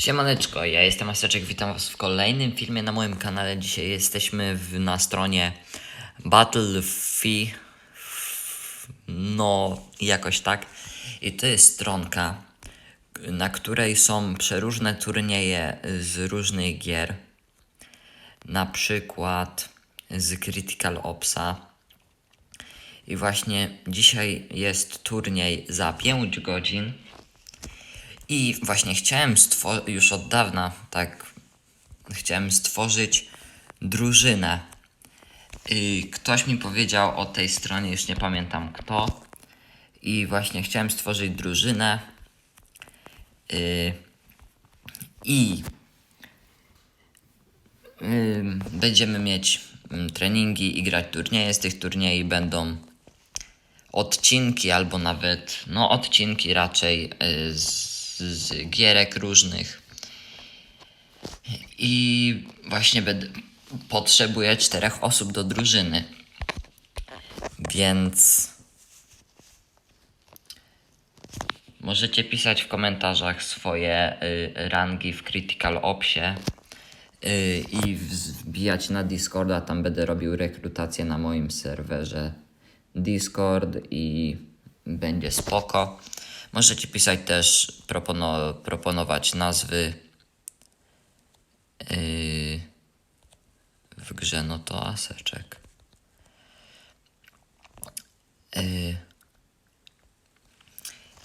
Siemaneczko, ja jestem Maseczek, witam was w kolejnym filmie na moim kanale. Dzisiaj jesteśmy w, na stronie Battlefield, no jakoś tak. I to jest stronka, na której są przeróżne turnieje z różnych gier. Na przykład z Critical Opsa. I właśnie dzisiaj jest turniej za 5 godzin. I właśnie chciałem stworzyć, już od dawna, tak, chciałem stworzyć drużynę. I ktoś mi powiedział o tej stronie, już nie pamiętam kto. I właśnie chciałem stworzyć drużynę. Y, I będziemy mieć treningi i grać turnieje. Z tych turniejów będą odcinki albo nawet, no odcinki raczej y, z, z gierek różnych. I właśnie będę, potrzebuję czterech osób do drużyny. Więc możecie pisać w komentarzach swoje y, rangi w Critical Opsie y, i wbijać na Discorda. Tam będę robił rekrutację na moim serwerze Discord i będzie spoko. Możecie pisać też, propono, proponować nazwy yy, w grze, no to aseczek. Yy,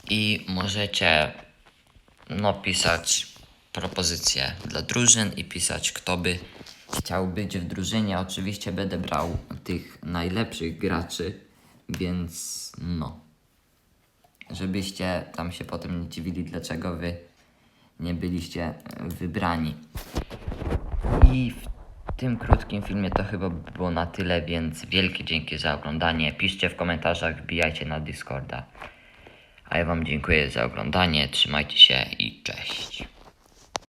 I możecie no, pisać propozycje dla drużyn i pisać, kto by chciał być w drużynie. Oczywiście będę brał tych najlepszych graczy, więc no. Żebyście tam się potem nie dziwili, dlaczego wy nie byliście e, wybrani. I w tym krótkim filmie to chyba by było na tyle, więc wielkie dzięki za oglądanie. Piszcie w komentarzach, wbijajcie na Discorda. A ja Wam dziękuję za oglądanie, trzymajcie się i cześć.